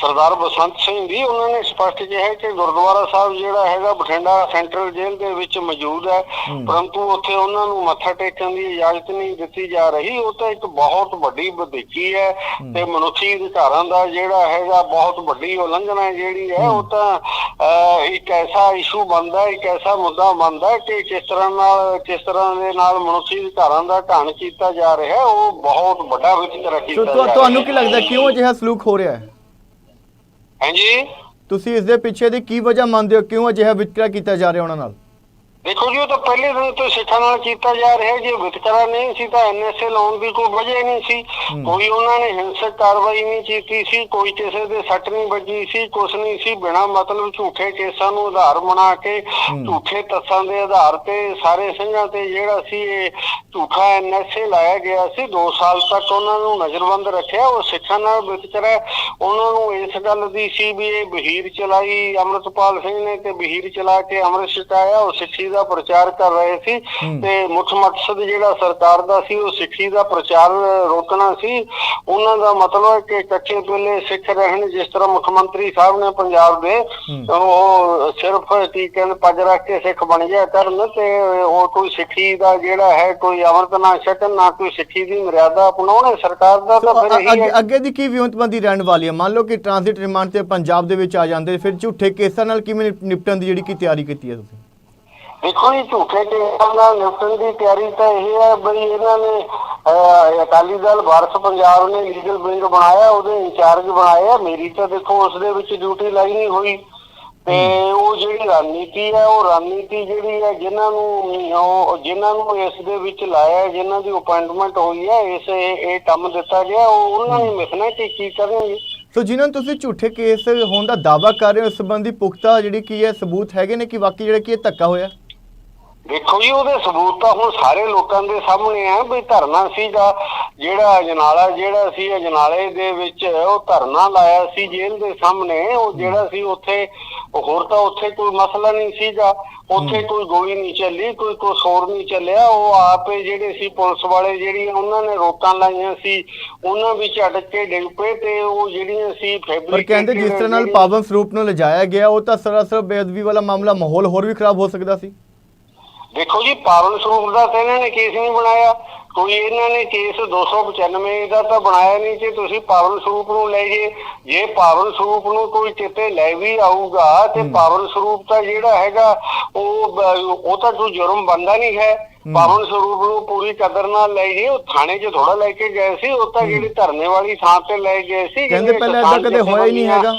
ਸਰਦਾਰ ਬਸੰਤ ਸਿੰਘ ਦੀ ਉਹਨਾਂ ਨੇ ਸਪਸ਼ਟ ਕਿਹਾ ਕਿ ਗੁਰਦੁਆਰਾ ਸਾਹਿਬ ਜਿਹੜਾ ਹੈਗਾ ਬਠਿੰਡਾ ਸੈਂਟਰਲ ਜੇਲ੍ਹ ਦੇ ਵਿੱਚ ਮੌਜੂਦ ਹੈ। ਪਰੰਤੂ ਉੱਥੇ ਉਹਨਾਂ ਨੂੰ ਮੱਥਾ ਟੇਕਣ ਦੀ ਇਜਾਜ਼ਤ ਨਹੀਂ ਦਿੱਤੀ ਜਾ ਰਹੀ। ਉਹ ਤਾਂ ਇੱਕ ਬਹੁਤ ਵੱਡੀ ਵਧੀਕੀ ਹੈ ਤੇ ਮਨੁੱਖੀ ਅਧਿਕਾਰਾਂ ਦਾ ਜਿਹੜਾ ਹੈਗਾ ਬਹੁਤ ਵੱਡੀ ਉਲੰਘਣਾ ਜਿਹੜੀ ਹੈ ਉਹ ਤਾਂ ਇੱਕ ਐਸਾ ਇਸ਼ੂ ਬਣਦਾ ਹੈ, ਇੱਕ ਐਸਾ ਮੁੱਦਾ ਬਣਦਾ ਹੈ ਕਿ ਕਿਸ ਤਰ੍ਹਾਂ ਨਾਲ ਕਿਸ ਤਰ੍ਹਾਂ ਦੇ ਨਾਲ ਮਨੁੱਖੀ ਅਧਿਕਾਰਾਂ ਦਾ ਘਾਣ ਕੀਤਾ ਜਾ ਰਿਹਾ ਹੈ ਉਹ ਬਹੁਤ ਵੱਡਾ ਵਿਤਕਰਾ ਸੋ ਕੀਤਾ ਜਾ ਤੁਹਾ- ਰਿਹਾ। ਤੁਹਾਨੂੰ ਕੀ ਲੱਗਦਾ ਕਿਉਂ ਅਜਿਹਾ ਸਲੂਕ ਹੋ ਰਿਹਾ ਹੈ? ਹਾਂਜੀ? ਤੁਸੀਂ ਇਸ ਦੇ ਪਿੱਛੇ ਦੀ ਕੀ ਵਜ੍ਹਾ ਮੰਨਦੇ ਹੋ ਕਿਉਂ ਅਜਿਹਾ ਵਿਤਕਰਾ ਕੀਤਾ ਜਾ ਰਿਹਾ ਉਹਨਾਂ ਨਾਲ? ਦੇਖੋ ਜੀ ਉਹ ਤਾਂ ਪਹਿਲੇ ਦਿਨ ਤੋਂ ਸਿੱਖਾਂ ਨਾਲ ਕੀਤਾ ਜਾ ਰਿਹਾ ਜੇ ਵਿਤਕਰਾ ਨਹੀਂ ਸੀ ਤਾਂ ਐਨਐਸਏ ਲਾਉਣ ਦੀ ਕੋਈ ਵਜ੍ਹਾ ਨਹੀਂ ਸੀ। ਕੋਈ ਉਹਨਾਂ ਨੇ ਹਿੰਸਕ ਕਾਰਵਾਈ ਨਹੀਂ ਕੀਤੀ ਸੀ ਕੋਈ ਕਿਸੇ ਦੇ ਸੱਟ ਨਹੀਂ ਵੱਜੀ ਸੀ ਕੁਛ ਨਹੀਂ ਸੀ ਬਿਨਾਂ ਮਤਲਬ ਝੂਠੇ ਕੇਸਾਂ ਨੂੰ ਆਧਾਰ ਬਣਾ ਕੇ ਝੂਠੇ ਤੱਥਾਂ ਦੇ ਆਧਾਰ ਤੇ ਸਾਰੇ ਸਿੰਘਾਂ ਤੇ ਜਿਹੜਾ ਸੀ ਇਹ ਝੂਠਾ ਐਨਐਸਏ ਲਾਇਆ ਗਿਆ ਸੀ 2 ਸਾਲ ਤੱਕ ਉਹਨਾਂ ਨੂੰ ਨਜ਼ਰਬੰਦ ਰੱਖਿਆ ਉਹ ਸਿੱਖਾਂ ਨਾਲ ਵਿਤਕਰਾ। ਉਹਨਾਂ ਨੂੰ ਇਸ ਗੱਲ ਦੀ ਸੀ ਵੀ ਇਹ ਬਹੀਰ ਚਲਾਈ ਅੰਮ੍ਰਿਤਪਾਲ ਸਿੰਘ ਨੇ ਤੇ ਬਹੀਰ ਚਲਾ ਕੇ ਅੰਮ੍ਰਿਤ ਛਕਾਇਆ ਉਹ ਸਿੱਖੀ ਦਾ ਪ੍ਰਚਾਰ ਕਰ ਰਹੇ ਸੀ ਤੇ ਮੁੱਖ ਮਕਸਦ ਜਿਹੜਾ ਸਰਕਾਰ ਦਾ ਸੀ ਉਹ ਸਿੱਖੀ ਦਾ ਪ੍ਰਚਾਰ ਰੋਕਣਾ ਸੀ। ਉਹਨਾਂ ਦਾ ਮਤਲਬ ਹੈ ਕਿ ਕੱਚੇ ਪੱਲੇ ਸਿੱਖ ਰਹਿਣ ਜਿਸ ਤਰ੍ਹਾਂ ਮੁੱਖ ਮੰਤਰੀ ਸਾਹਿਬ ਨੇ ਪੰਜਾਬ ਦੇ ਉਹ ਸਿਰਫ ਕੀ ਕਹਿੰਦੇ ਪੱਜ ਰੱਖ ਕੇ ਸਿੱਖ ਬਣ ਗਿਆ ਕਰਨ ਤੇ ਉਹ ਕੋਈ ਸਿੱਖੀ ਦਾ ਜਿਹੜਾ ਹੈ ਕੋਈ ਅਮਰਤ ਨਾ ਛਕਣ ਨਾ ਕੋਈ ਸਿੱਖੀ ਦੀ ਮਰਿਆਦਾ ਅਪਣਾਉਣ ਸਰਕਾਰ ਦਾ ਤਾਂ ਫਿਰ ਇਹੀ ਅੱਗੇ ਦੀ ਕੀ ਵਿਉਂਤਬੰਦੀ ਰਹਿਣ ਵਾਲੀ ਹੈ? ਮੰਨ ਲਓ ਕਿ ਟ੍ਰਾਂਜ਼ਿਟ ਰਿਮਾਂਡ ਤੇ ਪੰਜਾਬ ਦੇ ਵਿੱਚ ਆ ਜਾਂਦੇ ਫਿਰ ਝੂਠੇ ਕੇਸਾਂ ਨਾਲ ਕਿਵੇਂ ਨਿਪ- ਨਿਪਟਣ ਦੀ ਜਿਹੜੀ ਕੀ ਤਿਆਰੀ ਕੀਤੀ ਹੈ ਤੁਸੀਂ? ਦੇਖੋ ਜੀ ਝੂਠੇ ਕੇਸਾਂ ਨਾਲ ਨਿਪਟਣ ਦੀ ਤਿਆਰੀ ਤਾਂ ਇਹ ਹੈ ਬਈ ਇਹਨਾਂ ਨੇ ਅਕਾਲੀ ਦਲ ਭਾਰਤ ਪੰਜਾਬ ਨੇ ਲੀਗਲ ਵਿੰਗ ਬਣਾਇਆ ਉਹਦੇ ਇੰਚਾਰਜ ਬਣਾਇਆ ਮੇਰੀ ਤਾਂ ਦੇਖੋ ਉਸ ਦੇ ਵਿੱਚ ਡਿਊਟੀ ਲਾਈ ਨਹੀਂ ਹੋਈ। ਤੇ ਉਹ ਜਿਹੜੀ ਰਣਨੀਤੀ ਹੈ ਉਹ ਰਣਨੀਤੀ ਜਿਹੜੀ ਹੈ ਜਿਨ੍ਹਾਂ ਨੂੰ ਉਹ ਜਿਨ੍ਹਾਂ ਨੂੰ ਇਸ ਦੇ ਵਿੱਚ ਲਾਇਆ ਹੈ, ਜਿਨ੍ਹਾਂ ਦੀ ਅਪਾਇੰਟਮੈਂਟ ਹੋਈ ਹੈ ਇਸ ਇਹ ਇਹ ਕੰਮ ਦਿੱਤਾ ਗਿਆ ਉਹ ਉਹਨਾਂ ਨੇ ਮਿਸਣਾ ਕਿ ਕੀ ਕਰਨਗੇ? ਸੋ ਜਿਨ੍ਹਾਂ ਤੁਸੀਂ ਝੂਠੇ ਕੇਸ ਹੋਣ ਦਾ ਦਾਵਾ ਕਰ ਰਹੇ ਹੋ ਇਸ ਸੰਬੰਧੀ ਪੁਖਤਾ ਜਿਹੜੀ ਕੀ ਹੈ ਸਬੂਤ ਹੈਗੇ ਨੇ ਕਿ ਵਾਕਈ ਜਿਹੜਾ ਕੀ ਇਹ ਧੱਕਾ ਹੋਇਆ? ਦੇਖੋ ਜੀ ਉਹਦੇ ਸਬੂਤ ਤਾਂ ਹੁਣ ਸਾਰੇ ਲੋਕਾਂ ਦੇ ਸਾਹਮਣੇ ਆ ਵੀ ਧਰਨਾ ਸੀਗਾ ਜਿਹੜਾ ਅਜਨਾਲਾ ਜਿਹੜਾ ਸੀ ਅਜਨਾਲੇ ਦੇ ਵਿੱਚ ਉਹ ਧਰਨਾ ਲਾਇਆ ਸੀ ਜੇਲ੍ਹ ਦੇ ਸਾਹਮਣੇ ਉਹ ਜਿਹੜਾ ਸੀ ਉੱਥੇ ਹੋਰ ਤਾਂ ਉੱਥੇ ਕੋਈ ਮਸਲਾ ਨਹੀਂ ਸੀਗਾ। ਉੱਥੇ ਕੋਈ ਗੋਲੀ ਨਹੀਂ ਚੱਲੀ ਕੋਈ ਕੁਛ ਹੋਰ ਨਹੀਂ ਚੱਲਿਆ। ਉਹ ਆਪੇ ਜਿਹੜੇ ਸੀ ਪੁਲਿਸ ਵਾਲੇ ਜਿਹੜੀ ਉਹਨਾਂ ਨੇ ਰੋਕਾਂ ਲਾਈਆਂ ਸੀ ਉਹਨਾਂ ਵਿੱਚ ਅਟਕ ਕੇ ਡਿੱਗ ਪਏ ਤੇ ਉਹ ਜਿਹੜੀਆਂ ਸੀ ਫੈਬਰਿਕ ਪਰ ਕਹਿੰਦੇ ਜਿਸ ਤਰ੍ਹਾਂ ਨਾਲ ਪਾਵਨ ਸਰੂਪ ਨੂੰ ਲਿਜਾਇਆ ਗਿਆ ਉਹ ਤਾਂ ਸਰਾਸਰ ਬੇਅਦਬੀ ਵਾਲਾ ਮਾਮਲਾ ਮਾਹੌਲ ਹੋਰ ਵੀ ਖਰਾਬ ਹੋ ਸਕਦਾ ਸੀ। ਦੇਖੋ ਜੀ ਪਾਵਨ ਸਰੂਪ ਦਾ ਤਾਂ ਇਹਨਾਂ ਨੇ ਕੇਸ ਨਹੀਂ ਬਣਾਇਆ। ਕੋਈ ਇਹਨਾਂ ਨੇ ਕੇਸ 295 ਦਾ ਤਾਂ ਬਣਾਇਆ ਨਹੀਂ ਕਿ ਤੁਸੀਂ ਪਾਵਨ ਸਰੂਪ ਨੂੰ ਲੈ ਜੇ। ਜੇ ਪਾਵਨ ਸਰੂਪ ਨੂੰ ਕੋਈ ਕਿਤੇ ਲੈ ਵੀ ਆਊਗਾ ਤੇ ਪਾਵਨ ਸਰੂਪ ਤਾਂ ਜਿਹੜਾ ਹੈਗਾ ਉਹ ਉਹ ਤਾਂ ਕੋਈ ਜੁਰਮ ਬੰਦਾ ਨਹੀਂ ਹੈ। ਪਾਵਨ ਸਰੂਪ ਨੂੰ ਪੂਰੀ ਕਦਰ ਨਾਲ ਲੈ ਜੇ ਉਹ ਥਾਣੇ 'ਚ ਥੋੜਾ ਲੈ ਕੇ ਗਏ ਸੀ ਉਹ ਤਾਂ ਜਿਹੜੀ ਧਰਨੇ ਵਾਲੀ ਥਾਂ ਤੇ ਲੈ ਗਏ ਸੀ ਕਹਿੰਦੇ ਪਹਿਲਾਂ ਇਦਾਂ ਕਦੇ ਹੋਇਆ ਹੀ ਨਹੀਂ ਹੈਗਾ।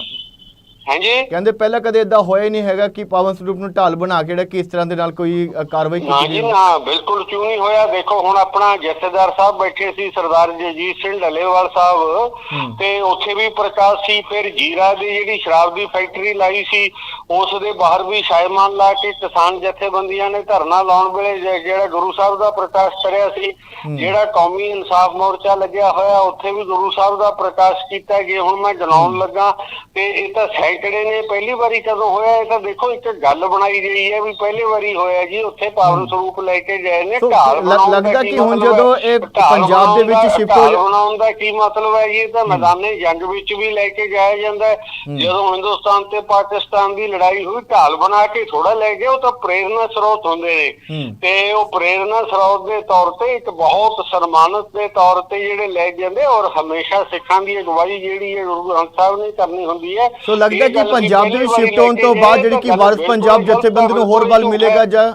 ਹਾਂਜੀ? ਕਹਿੰਦੇ ਪਹਿਲਾਂ ਕਦੇ ਇਦਾਂ ਹੋਇਆ ਹੀ ਨਹੀਂ ਹੈਗਾ ਕਿ ਪਾਵਨ ਸਰੂਪ ਨੂੰ ਢਾਲ ਬਣਾ ਕੇ ਜਿਹੜਾ ਕਿ ਇਸ ਤਰ੍ਹਾਂ ਦੇ ਨਾਲ ਕੋਈ ਕਾਰਵਾਈ ਕੀਤੀ ਜੀ ਗਈ ਨਾ ਬਿਲਕੁਲ ਕਿਉਂ ਨਹੀਂ ਹੋਇਆ? ਦੇਖੋ ਹੁਣ ਆਪਣਾ ਜਥੇਦਾਰ ਸਾਹਿਬ ਬੈਠੇ ਸੀ ਸਰਦਾਰ ਜਗਜੀਤ ਸਿੰਘ ਢੱਲੇਵਾਲ ਸਾਹਿਬ। ਤੇ ਉੱਥੇ ਵੀ ਪ੍ਰਕਾਸ਼ ਸੀ ਫਿਰ ਜੀਰਾ ਦੀ ਜਿਹੜੀ ਸ਼ਰਾਬ ਦੀ ਫੈਕਟਰੀ ਲਾਈ ਸੀ ਉਸ ਦੇ ਬਾਹਰ ਵੀ ਸ਼ਾਇਮਾਨ ਲਾ ਕੇ ਕਿਸਾਨ ਜਥੇਬੰਦੀਆਂ ਨੇ ਧਰਨਾ ਲਾਉਣ ਵੇਲੇ ਜ- ਜਿਹੜਾ ਗੁਰੂ ਸਾਹਿਬ ਦਾ ਪ੍ਰਕਾਸ਼ ਕਰਿਆ ਸੀ ਜਿਹੜਾ ਕੌਮੀ ਇਨਸਾਫ ਮੋਰਚਾ ਲੱਗਿਆ ਹੋਇਆ ਉੱਥੇ ਵੀ ਗੁਰੂ ਸਾਹਿਬ ਦਾ ਪ੍ਰਕਾਸ਼ ਕੀਤਾ ਗਿਆ। ਹੁਣ ਮੈਂ ਜਨਾਉਣ ਲੱਗਾ ਤੇ ਇਹ ਤਾਂ ਸੈਂਕੜੇ ਨੇ ਪਹਿਲੀ ਵਾਰੀ ਕਦੋਂ ਹੋਇਆ? ਇਹ ਤਾਂ ਦੇਖੋ ਇੱਕ ਗੱਲ ਬਣਾਈ ਗਈ ਹੈ ਵੀ ਪਹਿਲੀ ਵਾਰੀ ਹੋਇਆ ਜੀ ਉੱਥੇ ਪਾਵਨ ਸਰੂਪ ਲੈ ਕੇ ਗਏ ਨੇ ਸੋ ਢਾਲ ਲ- ਬਣਾਉਣ ਦਾ ਲੱਗਦਾ ਕੀ ਕਿ ਹੁਣ ਮਤਲਬ ਜਦੋਂ ਹੈ? ਇਹ ਢਾਲ ਪੰਜਾਬ ਦੇ ਵਿੱਚ ਬਣਾਉਣ ਦਾ- shift ਹੋ ਢਾਲ ਬਣਾਉਣ ਦਾ ਕੀ ਮਤਲਬ ਹੈ ਜੀ? ਇਹ ਤਾਂ ਮੈਦਾਨੇ ਜੰਗ ਵਿੱਚ ਵੀ ਲੈ ਕੇ ਜਾਇਆ ਜਾਂਦਾ ਹੈ। ਜਦੋਂ ਹਿੰਦੁਸਤਾਨ ਤੇ ਪਾਕਿਸਤਾਨ ਦੀ ਲੜਾਈ ਹੋਈ ਢਾਲ ਬਣਾ ਕੇ ਥੋੜਾ ਲੈ ਗਏ ਉਹ ਤਾਂ ਪ੍ਰੇਰਨਾ ਸਰੋਤ ਹੁੰਦੇ ਨੇ ਹੂੰ। ਤੇ ਉਹ ਪ੍ਰੇਰਨਾ ਸਰੋਤ ਦੇ ਤੌਰ ਤੇ ਇੱਕ ਬਹੁਤ ਸਨਮਾਨਿਤ ਦੇ ਤੌਰ ਤੇ ਜਿਹੜੇ ਲੈ ਜਾਂਦੇ ਔਰ ਹਮੇਸ਼ਾ ਸਿੱਖਾਂ ਦੀ ਅਗਵਾਈ ਜਿਹੜੀ ਹੈ ਗੁਰੂ ਗ੍ਰੰਥ ਸਾਹਿਬ ਨੇ ਕਰਨੀ ਹੁੰਦੀ ਹੈ ਸੋ ਲੱਗਦਾ ਇਹ ਕਿ ਗੱਲ ਪੰਜਾਬ ਦੇ ਪਹਿਲੀ ਵਿੱਚ ਵਾਰੀ ਸ਼ਿਫਟ ਹੋਣ ਲੈ ਤੋਂ ਕੇ ਬਾਅਦ ਗਏ ਜਿਹੜੀ ਤਾਂ ਕਿ ਗੱਲ ਵਾਰਿਸ ਬਿਲਕੁਲ ਪੰਜਾਬ ਗਲਤ ਜਥੇਬੰਦੀ ਨੂੰ ਹੋਰ ਕੋਈ ਬਲ ਝੂਠ ਮਿਲੇਗਾ ਹੈ। ਜਾਂ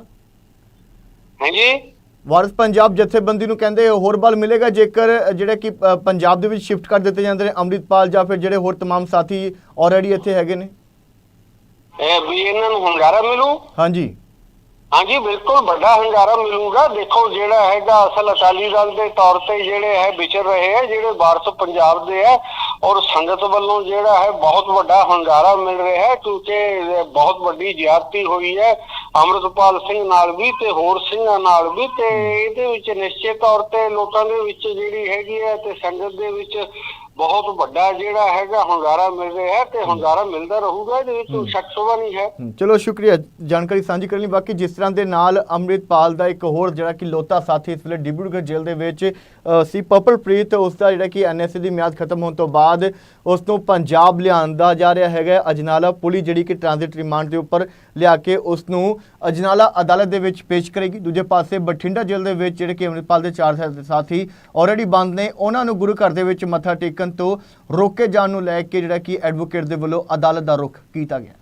ਹਾਂਜੀ ਵਾਰਿਸ ਪੰਜਾਬ ਜਥੇਬੰਦੀ ਨੂੰ ਕਹਿੰਦੇ ਹੋਰ ਬਲ ਮਿਲੇਗਾ ਜੇਕਰ ਜਿਹੜੇ ਕਿ ਅ, ਪੰਜਾਬ ਦੇ ਵਿੱਚ ਸ਼ਿਫਟ ਕਰ ਦਿੱਤੇ ਜਾਂਦੇ ਨੇ ਅੰਮ੍ਰਿਤਪਾਲ ਜਾਂ ਫਿਰ ਜਿਹੜੇ ਹੋਰ तमाम ਸਾਥੀ ਆਲਰੇਡੀ ਇੱਥੇ ਹੈਗੇ ਨੇ ਇਹ ਵੀ ਇਹਨਾਂ ਨੂੰ ਹੁੰਗਾਰਾ ਮਿਲੂ? ਹਾਂਜੀ। ਹਾਂਜੀ ਬਿਲਕੁਲ ਵੱਡਾ ਹੰਗਾਰਾ ਮਿਲੂਗਾ। ਦੇਖੋ ਜਿਹੜਾ ਹੈਗਾ ਅਸਲ ਅਕਾਲੀ ਦਲ ਦੇ ਤੌਰ ਤੇ ਜਿਹੜੇ ਹੈ ਵਿਚਰ ਰਹੇ ਹੈ ਜਿਹੜੇ ਵਾਰਸ ਪੰਜਾਬ ਦੇ ਹੈ ਔਰ ਸੰਗਤ ਵੱਲੋਂ ਜਿਹੜਾ ਹੈ ਬਹੁਤ ਵੱਡਾ ਹੰਗਾਰਾ ਮਿਲ ਰਿਹਾ ਹੈ ਕਿਉਂਕਿ ਬਹੁਤ ਵੱਡੀ ਜ਼ਿਆਦਤੀ ਹੋਈ ਹੈ। ਅਮਰਤਪਾਲ ਸਿੰਘ ਨਾਲ ਵੀ ਤੇ ਹੋਰ ਸਿੰਘਾਂ ਨਾਲ ਵੀ ਤੇ ਇਹਦੇ ਵਿੱਚ ਨਿਸ਼ਚਿਤ ਤੌਰ ਤੇ ਲੋਕਾਂ ਦੇ ਵਿੱਚ ਜਿਹੜੀ ਹੈਗੀ ਹੈ ਤੇ ਸੰਗਤ ਦੇ ਵਿੱਚ ਬਹੁਤ ਵੱਡਾ ਜਿਹੜਾ ਹੈਗਾ ਹੰਗਾਰਾ ਮਿਲ ਰਿਹਾ ਹੈ ਤੇ ਹੰਗਾਰਾ ਮਿਲਦਾ ਰਹੂਗਾ ਇਹਦੇ ਵਿੱਚ ਕੋਈ ਸ਼ੱਕ ਸ਼ੁਬਾ ਨਹੀਂ ਹੈ। ਚਲੋ ਸ਼ੁਕਰੀਆ ਜਾਣਕਾਰੀ ਸਾਂਝੀ ਕਰਨ। ਲਈ ਬਾਕੀ ਜਿਸ ਤਰ੍ਹਾਂ ਦੇ ਨਾਲ ਅੰਮ੍ਰਿਤਪਾਲ ਦਾ ਇੱਕ ਹੋਰ ਜਿਹੜਾ ਕਿ ਲੋਤਾ ਸਾਥੀ ਇਸ ਵੇਲੇ ਡਿਬਰੂਗੜ੍ਹ ਜੇਲ੍ਹ ਦੇ ਵਿੱਚ ਸੀ ਪਰਪਲਪ੍ਰੀਤ ਉਸ ਦਾ ਜਿਹੜਾ ਕਿ ਐਨਐਸਏ ਦੀ ਮਿਆਦ ਖਤਮ ਹੋਣ ਤੋਂ ਬਾਅਦ ਉਸ ਨੂੰ ਪੰਜਾਬ ਲਿਆਂਦਾ ਜਾ ਰਿਹਾ ਹੈਗਾ। ਅਜਨਾਲਾ ਪੁਲਿਸ ਜਿਹੜੀ ਕਿ ਟ੍ਰਾਂਜ਼ਿਟ ਰਿਮਾਂਡ ਦੇ ਉੱਪਰ ਲਿਆ ਕੇ ਉਸ ਨੂੰ ਅਜਨਾਲਾ ਅਦਾਲਤ ਦੇ ਵਿੱਚ ਪੇਸ਼ ਕਰੇਗੀ। ਦੂਜੇ ਪਾਸੇ ਬਠਿੰਡਾ ਜੇਲ੍ਹ ਦੇ ਵਿੱਚ ਜਿਹੜੇ ਕਿ ਅੰਮ੍ਰਿਤਪਾਲ ਦੇ ਚਾਰ ਸਾ- ਸਾਥੀ ਆਲਰੇਡੀ ਬੰਦ ਨੇ, ਉਹਨਾਂ ਨੂੰ ਗੁਰੂ ਘਰ ਦੇ ਵਿੱਚ ਮੱਥਾ ਟੇਕਣ ਤੋਂ ਰੋਕੇ ਜਾਣ ਨੂੰ ਲੈ ਕੇ ਜਿਹੜਾ ਕਿ ਐਡਵੋਕੇਟ ਦੇ ਵੱਲੋਂ ਅਦਾਲਤ ਦਾ ਰੁਖ ਕੀਤਾ ਗਿਆ।